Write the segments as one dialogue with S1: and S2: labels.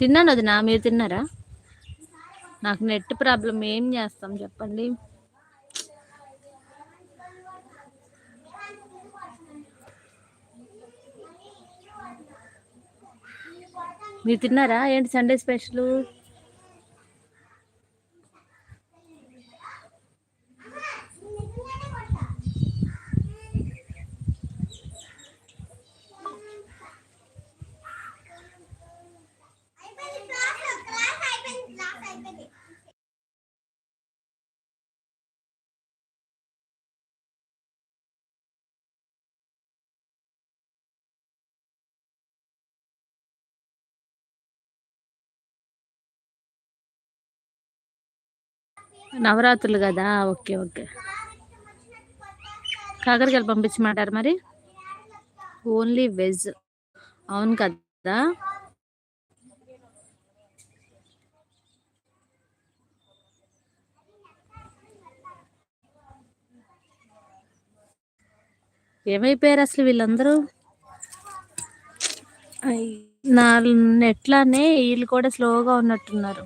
S1: తిన్నాను వదినా మీరు తిన్నారా? నాకు నెట్ ప్రాబ్లం ఏం చేస్తాం చెప్పండి. మీరు తిన్నారా? ఏంటి సండే స్పెషల్? నవరాత్రులు కదా? Okay okay. కాకరకాయలు పంపించమంటారు మరి? Only veg. అవును కదా? ఏమైపోయారు అసలు వీళ్ళందరూ? నా నెట్లానే వీళ్ళు కూడా స్లోగా ఉన్నట్టున్నారు.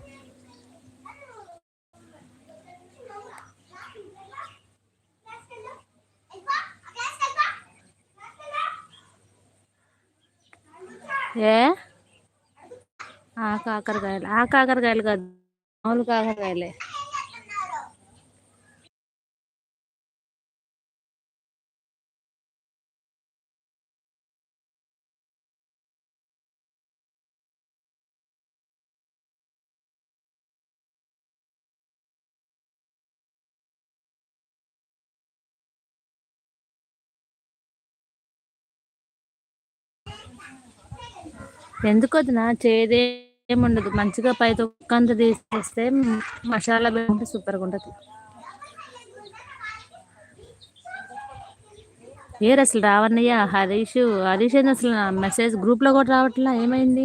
S1: ఏ? ఆ కాకరకాయలు ఆ కాకరకాయలు కాదు మామూలు కాకరకాయలే. ఎందుకు వదిన? చేదేముండదు మంచిగా పై తొక్కంత తీసేస్తే మసాలా సూపర్ సూపర్గా ఉంటుంది ఏరు అసలు రావన్నయ్య? హరీష్ హరీష్ అసలు? మెసేజ్ గ్రూప్లో కూడా రావట్లా? ఏమైంది?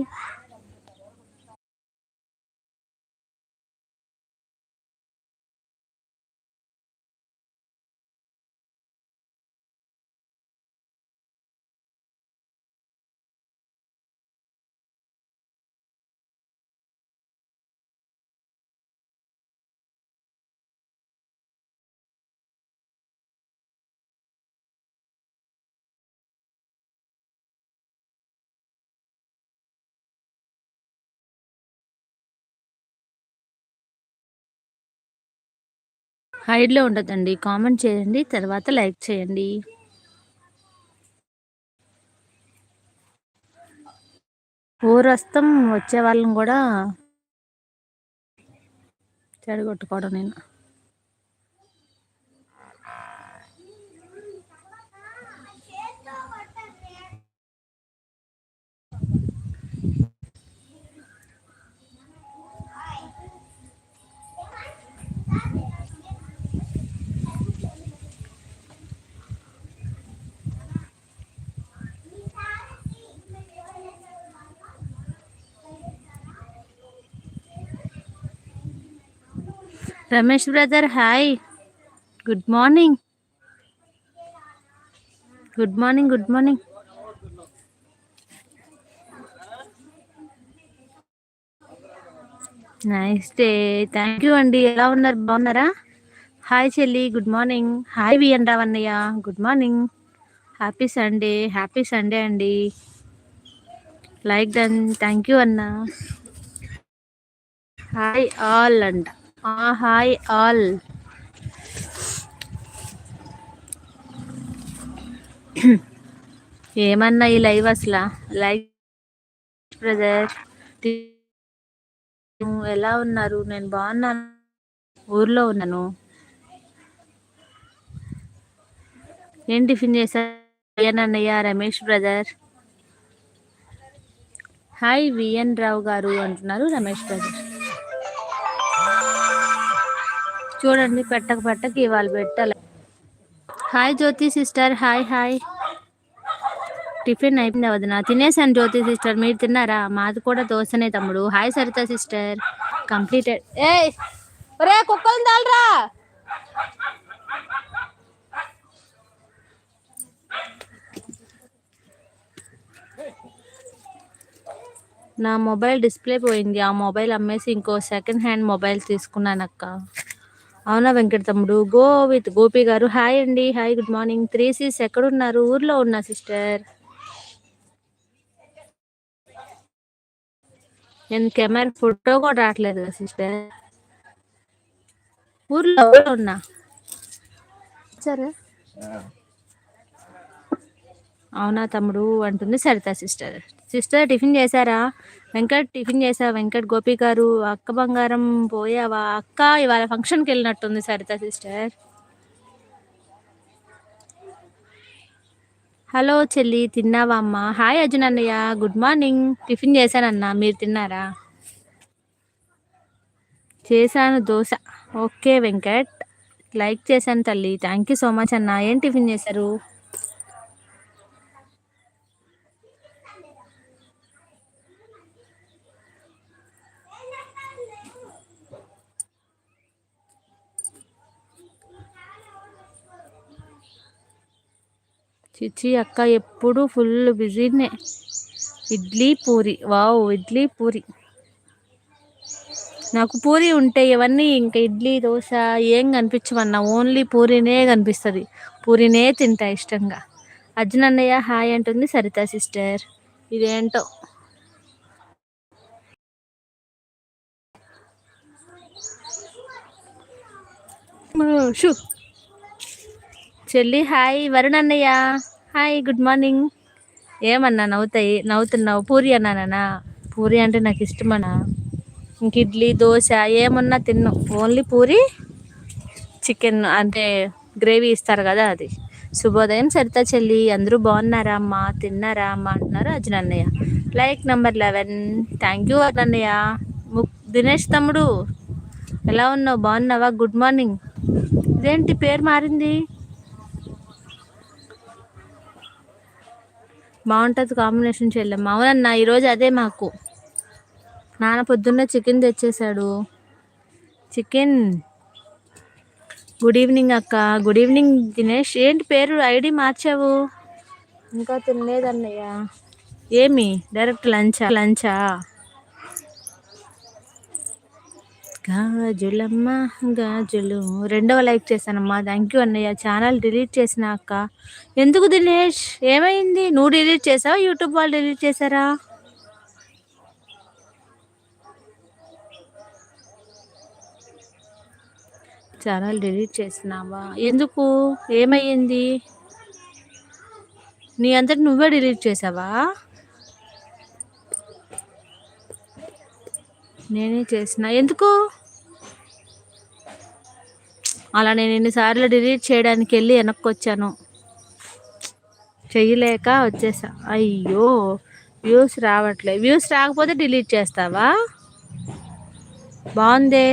S1: హైడ్లో ఉండదండి. కామెంట్ చేయండి. తర్వాత లైక్ చేయండి. ఊరస్తం వచ్చే వాళ్ళని కూడా చెడగొట్టుకోవడం నేను. Ramesh brother hi. Good morning good morning good morning nice day thank you అండి ఎలా ఉన్నారు? బాగున్నారా? హాయ్ చెల్లి. Good morning hi V N రావన్నయ్య. Good morning happy Sunday happy Sunday అండి లైక్ దన్ థ్యాంక్ యూ అన్న. హాయ్ ఆల్ అంట. Hi all. ఏమన్నా ఈ లైవ్ అసలు? లైవ్ బ్రదర్ ఎలా ఉన్నారు? నేను బాగున్నాను. ఊర్లో ఉన్నాను. ఏం టిఫిన్ చేశారు? అన్నయ్య Ramesh brother. Hi V N Rao గారు అంటున్నారు రమేష్ బ్రదర్. చూడండి పెట్టక పెట్టక ఇవాళ పెట్టాలి. Hi Jyothi sister hi hi tiffin అయిపోయింది వదిన. తినేసాను జ్యోతి సిస్టర్ మీరు తిన్నారా? మాది కూడా దోశనే తమ్ముడు. హాయ్ సరిత సిస్టర్ కంప్లీటెడ్ ఏ ఒరే కుక్కలు దాల్రా నా మొబైల్ డిస్ప్లే పోయింది. ఆ మొబైల్ అమ్మేసి ఇంకో సెకండ్ హ్యాండ్ మొబైల్ తీసుకున్నానక్క. అవునా వెంకట తమ్ముడు? గో విత్ గోపి గారు హాయ్ అండి. Hi good morning. త్రీ సీస్ ఎక్కడున్నారు? ఊర్లో ఉన్నా సిస్టర్. నేను కెమెరా ఫోటో కూడా రావట్లేదు కదా సిస్టర్. ఊర్లో ఉన్నా? సరే. అవునా తమ్ముడు? అంటుంది సరిత సిస్టర్. సిస్టర్ టిఫిన్ చేశారా? వెంకట్ టిఫిన్ చేసా వెంకట్ గోపి గారు అక్క బంగారం పోయావా? అక్క ఇవాళ ఫంక్షన్కి వెళ్ళినట్టుంది సరిత సిస్టర్. హలో చెల్లి తిన్నావా అమ్మ? హాయ్ అర్జున్ అన్నయ్య గుడ్ మార్నింగ్. టిఫిన్ చేశానన్నా మీరు తిన్నారా? చేశాను దోశ. ఓకే వెంకట్. లైక్ చేశాను తల్లి. థ్యాంక్ యూ సో మచ్ అన్న. ఏం టిఫిన్ చేశారు? చిచ్చి అక్క ఎప్పుడు ఫుల్ బిజీనే. ఇడ్లీ పూరి వావ్ ఇడ్లీ పూరి. నాకు పూరి ఉంటే ఇవన్నీ ఇంకా ఇడ్లీ దోశ ఏం కనిపించవన్నా ఓన్లీ పూరినే కనిపిస్తుంది. పూరినే తింటా ఇష్టంగా. అర్జున్ అన్నయ్య హాయ్ అంటుంది సరిత సిస్టర్. ఇదేంటో? షూ. చెల్లి హాయ్ వరుణ్ అన్నయ్య హాయ్ గుడ్ మార్నింగ్ ఏమన్నా నవ్వుతాయి నవ్వుతున్నావు? పూరి అన్నానా పూరి అంటే నాకు ఇష్టమన్నా. ఇంక ఇడ్లీ దోశ ఏమన్నా తిన్ను. ఓన్లీ పూరి చికెన్ అంటే గ్రేవీ ఇస్తారు కదా అది. శుభోదయం సరిత చెల్లి. అందరూ బాగున్నారా అమ్మ? తిన్నారా అమ్మ? అంటున్నారు అర్జున్ అన్నయ్య like number eleven thank you అన్నయ్య దినేష్ తమ్ముడు. ఎలా ఉన్నావు? బాగున్నావా? గుడ్ మార్నింగ్ ఇదేంటి పేరు మారింది? బాగుంటుంది కాంబినేషన్ చెల్లెమ్మ. అవునన్నా ఈరోజు అదే మాకు. నాన్న పొద్దున్న చికెన్ తెచ్చేసాడు చికెన్ గుడ్ ఈవినింగ్ అక్క. గుడ్ ఈవినింగ్ దినేష్ ఏంటి పేరు? ఐడి మార్చావు? ఇంకా తినలేదన్నయ్య. ఏమి? డైరెక్ట్ లంచా? లంచా? గాజులమ్మ గాజులు. రెండవ లైక్ చేశానమ్మా. థ్యాంక్ యూ అన్నయ్య. ఛానల్ డిలీట్ చేసినాక అక్క. ఎందుకు దినేష్? ఏమైంది? నువ్వు డిలీట్ చేసావా? యూట్యూబ్ వాళ్ళు డిలీట్ చేశారా? ఛానల్ డిలీట్ చేసినావా? ఎందుకు? ఏమయ్యింది? నీ అంతటి నువ్వే డిలీట్ చేసావా? నేనే చేసిన. ఎందుకు? అలా నేను ఎన్నిసార్లు డిలీట్ చేయడానికి వెళ్ళి వెనక్కి వచ్చాను చెయ్యలేక వచ్చేసా. అయ్యో వ్యూస్ రావట్లే. వ్యూస్ రాకపోతే డిలీట్ చేస్తావా? బాగుందే.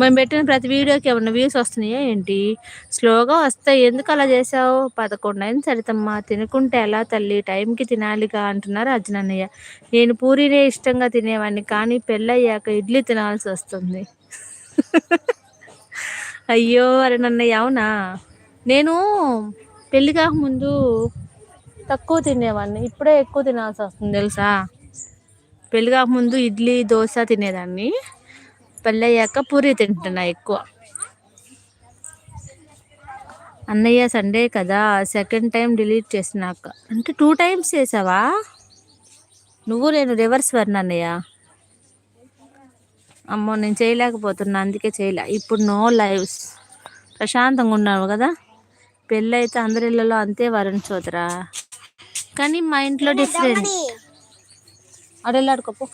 S1: మేము పెట్టిన ప్రతి వీడియోకి ఏమన్నా వ్యూస్ వస్తున్నాయా ఏంటి? స్లోగా వస్తాయి. ఎందుకు అలా చేసావు పదకొండు అయింది సరితమ్మా. తినుకుంటే ఎలా తల్లి? టైంకి తినాలిగా అంటున్నారు అర్జునన్నయ్య. నేను పూరీనే ఇష్టంగా తినేవాడిని కానీ పెళ్ళయ్యాక ఇడ్లీ తినాల్సి వస్తుంది. అయ్యో అరే నన్నయ్య అవునా? నేను పెళ్ళి కాకముందు తక్కువ తినేవాడిని ఇప్పుడే ఎక్కువ తినాల్సి వస్తుంది తెలుసా? పెళ్ళి కాకముందు ఇడ్లీ దోశ తినేదాన్ని. పెళ్ళయ్యాక పూరి తింటున్నా ఎక్కువ. అన్నయ్య సండే కదా సెకండ్ టైం డిలీట్ చేసినాక అంటే టూ టైమ్స్ చేసావా? నువ్వు నేను రివర్స్ వర్ణ అన్నయ్య. అమ్మో నేను చేయలేకపోతున్నా అందుకే చేయలే. ఇప్పుడు నో లైవ్స్ ప్రశాంతంగా ఉన్నావు కదా? పెళ్ళి అయితే అందరి ఇళ్ళలో అంతే వరుణ్ చోదరా కానీ మా ఇంట్లో డిఫరెంట్ అడెళ్ళాడుకోపో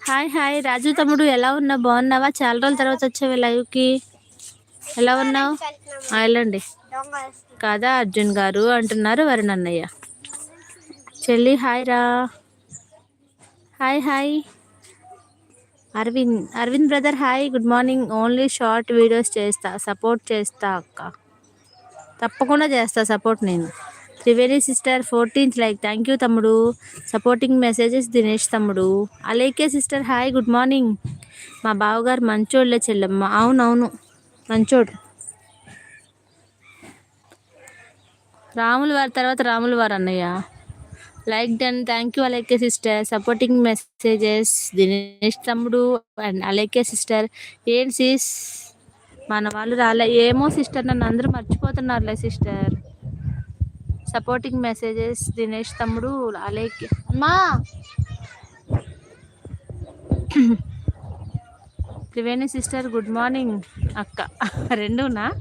S1: హాయ్ హాయ్. రాజు తమ్ముడు ఎలా ఉన్నావు? బాగున్నావా? చాలా రోజుల తర్వాత వచ్చావు లైవ్కి. ఎలా ఉన్నావు? వెళ్ళండి. కాదా అర్జున్ గారు అంటున్నారు వరుణ్ అన్నయ్య. చెల్లి హాయ్ రా hi hi Aravind Aravind brother hi good morning only short videos చేస్తా సపోర్ట్ చేస్తా అక్క. తప్పకుండా చేస్తా సపోర్ట్ నేను. Triveni sister fourteenth like thank you తమ్ముడు. సపోర్టింగ్ మెసేజెస్ దినేష్ తమ్ముడు. అలైకే సిస్టర్ హాయ్ గుడ్ మార్నింగ్ మా బావగారు మంచోళ్ళే చెల్లెమ్మ. అవునవును మంచోడు. రాముల వారి తర్వాత రాముల వారు అన్నయ్య. లైక్ డన్ థ్యాంక్ యూ అలేకే సిస్టర్ సపోర్టింగ్ మెసేజెస్ దినేష్ తమ్ముడు అండ్ అలేకే సిస్టర్ ఏం సిస్ మన వాళ్ళు రాలే. ఏమో సిస్టర్ నన్ను అందరూ మర్చిపోతున్నారులే సిస్టర్ సపోర్టింగ్ మెసేజెస్ దినేష్ తమ్ముడు అలేకే అమ్మా! త్రివేణి సిస్టర్ గుడ్ మార్నింగ్ అక్క. రెండునా?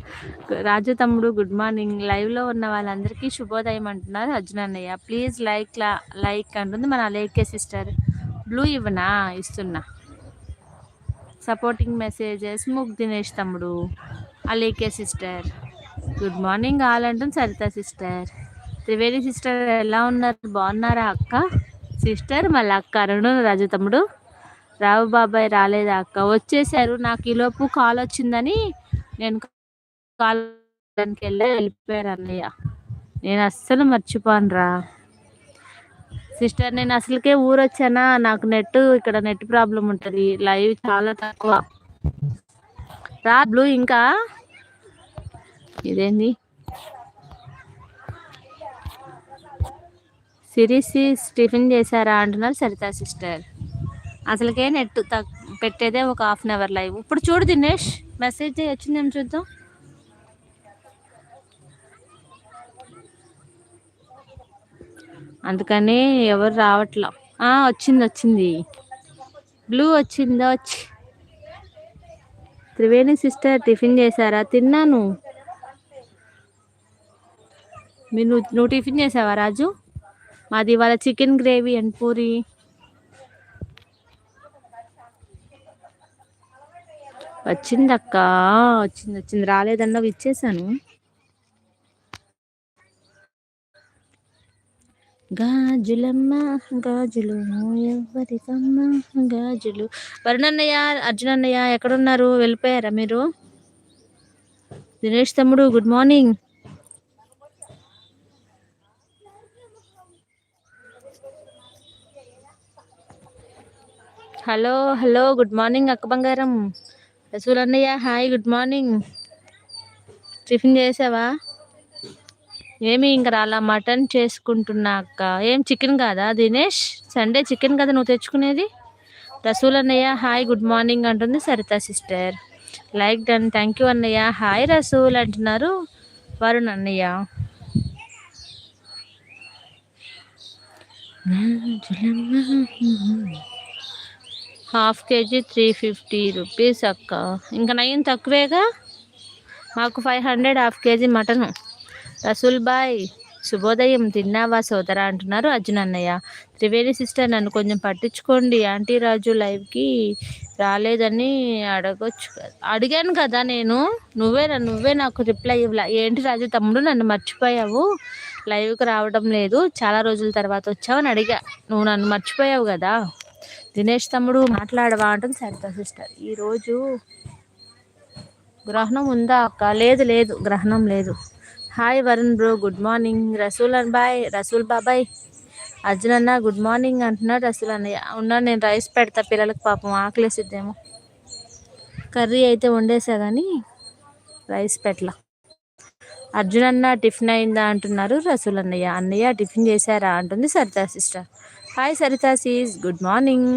S1: రాజు తమ్ముడు గుడ్ మార్నింగ్. లైవ్లో ఉన్న వాళ్ళందరికీ శుభోదయం అంటున్నారు అర్జున్ అన్నయ్య. ప్లీజ్ లైక్ లైక్ అంటుంది మన అలేకే సిస్టర్. బ్లూ ఇవ్వనా? ఇస్తున్నా. సపోర్టింగ్ మెసేజెస్ ముగ్ దినేష్ తమ్ముడు. అలేకే సిస్టర్. గుడ్ మార్నింగ్ ఆల్ అంటుంది సరిత సిస్టర్. త్రివేణి సిస్టర్ ఎలా ఉన్నారు? బాగున్నారా అక్క? సిస్టర్ మళ్ళీ అక్క రెండు రాజు తమ్ముడు. రావు బాబాయ్ రాలేదా అక్క? వచ్చేసారు. నాకు ఈలోపు కాల్ వచ్చిందని నేను కాల్ దానికి వెళ్ళి వెళ్ళిపోయారు అన్నయ్య. నేను అస్సలు మర్చిపోను రా. సిస్టర్ నేను అసలుకే ఊరు వచ్చానా నాకు నెట్ ఇక్కడ నెట్ ప్రాబ్లం ఉంటుంది. లైవ్ చాలా తక్కువ. రా బ్లూ ఇంకా. ఇదేంది? సిరీస్ టిఫిన్ చేశారా అంటున్నారు సరితా సిస్టర్. అసలుకే నెట్ పెట్టేదే ఒక హాఫ్ అన్ అవర్ లైవ్. ఇప్పుడు చూడు దినేష్ మెసేజ్ వచ్చిందేమో చూద్దాం? అందుకని ఎవరు రావట్లా. వచ్చింది వచ్చింది. బ్లూ వచ్చిందా? వచ్చి త్రివేణి సిస్టర్ టిఫిన్ చేశారా? తిన్నాను. మీరు నువ్వు టిఫిన్ చేసావా రాజు? మాది ఇవాళ చికెన్ గ్రేవీ అండ్ పూరి. వచ్చింది వచ్చింది వచ్చింది. రాలేదన్నా ఇచ్చేసాను గాజులమ్మ గాజులు ఎవరికమ్మ గాజులు. వరుణన్నయ్య అర్జునన్నయ్య ఎక్కడున్నారు? వెళ్ళిపోయారా మీరు? దినేష్ తమ్ముడు good morning. Hello hello good morning అక్క బంగారం. రసూల్ అన్నయ్య హాయ్ గుడ్ మార్నింగ్. టిఫిన్ చేసావా? ఏమి ఇంక రాలా మటన్ చేసుకుంటున్నా అక్క. ఏం చికెన్ కాదా దినేష్? సండే చికెన్ కదా నువ్వు తెచ్చుకునేది? రసూల్ అన్నయ్య హాయ్ గుడ్ మార్నింగ్ అంటుంది Saritha sister. Like done thank you అన్నయ్య. హాయ్ రసూల్ అంటున్నారు వరుణ్ అన్నయ్య. Half KG three fifty rupees అక్క. ఇంకా నయం తక్కువేగా? మాకు five hundred half KG mutton. Rasool Bhai శుభోదయం తిన్నావా సోదరా అంటున్నారు అర్జున్ అన్నయ్య. త్రివేణి సిస్టర్ నన్ను కొంచెం పట్టించుకోండి. ఆంటీ రాజు లైవ్కి రాలేదని అడగొచ్చు అడిగాను కదా నేను. నువ్వే నువ్వే నాకు రిప్లై ఇవ్వలా. ఏంటి రాజు తమ్ముడు నన్ను మర్చిపోయావు? లైవ్కి రావడం లేదు. చాలా రోజుల తర్వాత వచ్చావని అడిగా. నువ్వు నన్ను మర్చిపోయావు కదా? దినేష్ తమ్ముడు మాట్లాడవా అంటుంది సరిత సిస్టర్. ఈరోజు గ్రహణం ఉందా అక్క? లేదు లేదు. గ్రహణం లేదు. Hi Varun bro. Good morning. Rasool Bhai. Rasool బాబాయ్. అర్జున్ అన్న గుడ్ మార్నింగ్ అంటున్నాడు రసూల్ అన్నయ్య. ఉన్నా నేను రైస్ పెడతా. పిల్లలకు పాపం ఆకలేసిద్దేమో. కర్రీ అయితే వండేసా కానీ రైస్ పెట్టలా. అర్జున్ అన్న టిఫిన్ అయిందా అంటున్నారు రసూల్ అన్నయ్య. అన్నయ్య టిఫిన్ చేశారా? అంటుంది Saritha sister. Hi Saritha seize good morning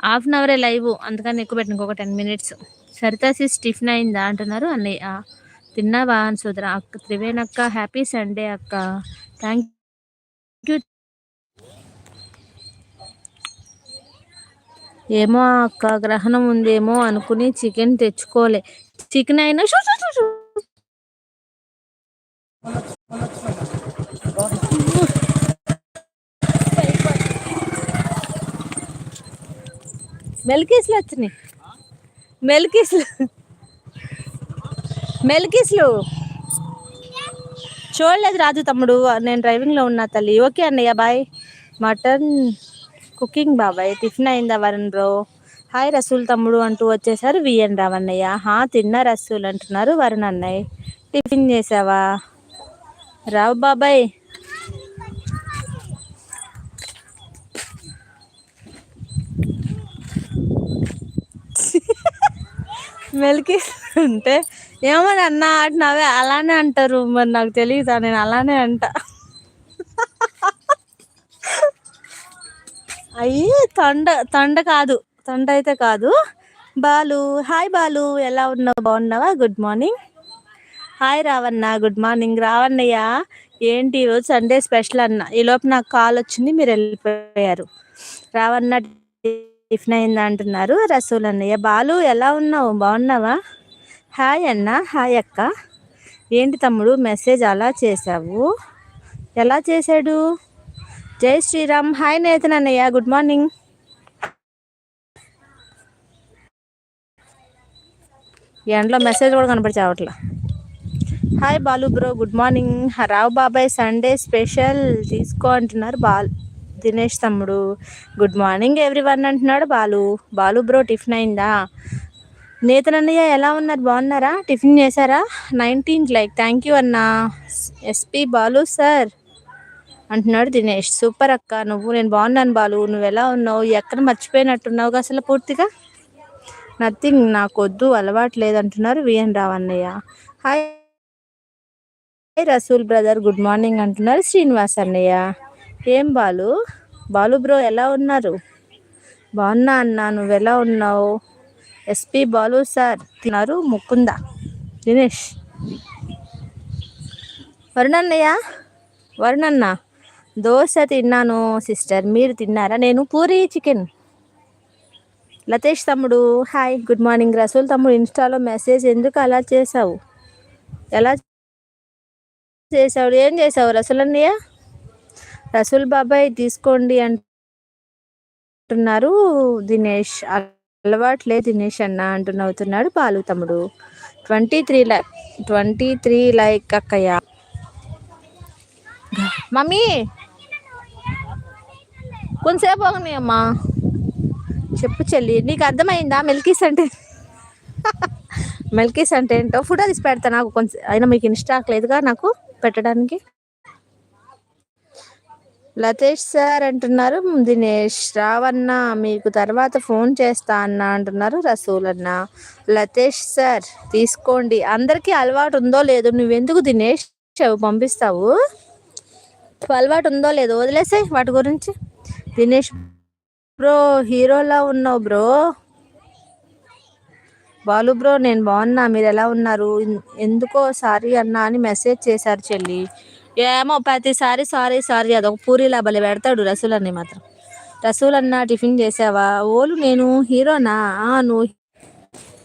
S1: half an అవరే live అందుకని ఎక్కువ పెట్టిన. ఒక ten minutes Saritha seize tiffin అయిందా అంటున్నారు. అన్నయ్య తిన్నావా అని సోదర? అక్క త్రివేణక్క హ్యాపీ సండే అక్క. థ్యాంక్ యూ ఏమో అక్క గ్రహణం ఉందేమో అనుకుని చికెన్ తెచ్చుకోలే. చికెన్ అయినా షూ షూ షూ మెల్కీస్లు వచ్చినాయి. మెల్కీస్లు. మెల్కీస్లు. చూడలేదు రాజు తమ్ముడు నేను డ్రైవింగ్లో ఉన్నా తల్లి. ఓకే అన్నయ్య బాయ్. మటన్ కుకింగ్ బాబాయ్ టిఫిన్ అయిందా వరుణ్ బ్రో? హాయ్ రసూల్ తమ్ముడు అంటూ వచ్చేసారు విఎన్ రావన్నయ్య హా తిన్న రసూల్ అంటున్నారు వరుణ్ అన్నయ్య టిఫిన్ చేసావా? రావు బాబాయ్. మెలికి ఉంటే ఏమని అన్న అంటున్నావే అలానే అంటారు. మరి నాకు తెలియదా నేను అలానే అంట. అయ్యి తొండ తొండ కాదు. తొండ అయితే కాదు. బాలు హాయ్ బాలు ఎలా ఉన్నావు? బాగున్నావా? గుడ్ మార్నింగ్ హాయ్ రావన్న గుడ్ మార్నింగ్ రావన్నయ్య ఏంటి ఈరోజు సండే స్పెషల్ అన్న? ఈ లోపు నాకు కాల్ వచ్చింది మీరు వెళ్ళిపోయారు. రావన్న టిఫిన్ అయిందా అంటున్నారు రసూల్ అన్నయ్య బాలు ఎలా ఉన్నావు? బాగున్నావా? హాయ్ అన్న హాయ్ అక్క. ఏంటి తమ్ముడు మెసేజ్ అలా చేసావు ఎలా చేశాడు? జై శ్రీరామ్. హాయ్ నేతన్ అన్నయ్య గుడ్ మార్నింగ్ ఎండలో మెసేజ్ కూడా కనపడి చావట్లా hi Balu bro good morning. Rao బాబాయ్ సండే స్పెషల్ తీసుకో అంటున్నారు బాల్ దినేష్ తమ్ముడు. గుడ్ మార్నింగ్ ఎవ్రీ వన్ అంటున్నాడు బాలు. బాలు బ్రో టిఫిన్ అయిందా? నేతన్ అన్నయ్య ఎలా ఉన్నారు? బాగున్నారా? టిఫిన్ చేశారా? నైన్టీన్ లైక్ థ్యాంక్ యూ అన్న. ఎస్పి బాలు సార్ అంటున్నాడు దినేష్. సూపర్ అక్క నువ్వు నేను బాగున్నాను బాలు. నువ్వు ఎలా ఉన్నావు? ఎక్కడ మర్చిపోయినట్టున్నావు అసలు పూర్తిగా? నథింగ్ నాకొద్దు అలవాటు లేదంటున్నారు VN రావన్నయ్య. Hi hi Rasool brother good morning అంటున్నారు శ్రీనివాస్ అన్నయ్య. ఏం బాలు? బాలు బ్రో ఎలా ఉన్నారు? బాగున్నా అన్నా నువ్వు ఎలా ఉన్నావు ఎస్పి బాలు సార్ తిన్నారు ముకుంద? దినేష్. వరుణన్నయ్య? వరుణన్న దోశ తిన్నాను సిస్టర్. మీరు తిన్నారా? నేను పూరి చికెన్. లతేష్ తమ్ముడు హాయ్ గుడ్ మార్నింగ్. రసూల్ తమ్ముడు ఇన్స్టాలో మెసేజ్ ఎందుకు అలా చేసావు ఎలా చేసావు ఏం చేసావు రసూల్ అన్నయ్య రసూల్ బాబాయ్ తీసుకోండి అంటున్నారు దినేష్. అలవాట్లే దినేష్ అన్న అంటున్నవుతున్నాడు బాలు తమ్ముడు. Twenty three like twenty three like అక్కయ్య. మమ్మీ! కొంతసేపు అమ్మా చెప్పు చెల్లి నీకు అర్థమైందా? మిల్కీస్ అంటే మిల్కీస్ అంటే ఏంటో? ఫోటో తీసి పెడతా నాకు కొంచెం అయినా మీకు ఇన్స్టాక్ లేదుగా నాకు పెట్టడానికి? లతేష్ సార్ అంటున్నారు దినేష్ రావన్న మీకు తర్వాత ఫోన్ చేస్తా అన్న అంటున్నారు రసూల్ అన్న. లతేష్ సార్ తీసుకోండి. అందరికీ అలవాటు ఉందో లేదో నువ్వెందుకు దినేష్ పంపిస్తావు? అలవాటు ఉందో లేదో వదిలేసే వాటి గురించి. దినేష్ బ్రో హీరోలా ఉన్నావు బ్రో. బాలు బ్రో నేను బాగున్నా. మీరు ఎలా ఉన్నారు? ఎందుకో సారీ అన్నా అని మెసేజ్ చేశారు చెల్లి. ఏమో ప్రతిసారి సారీ సారీ అదొక పూరిలా భలే పెడతాడు రసూల్ అన్ని మాత్రం. రసూల్ అన్న టిఫిన్ చేసావా? ఓలు నేను హీరోనా? ఆ, నువ్వు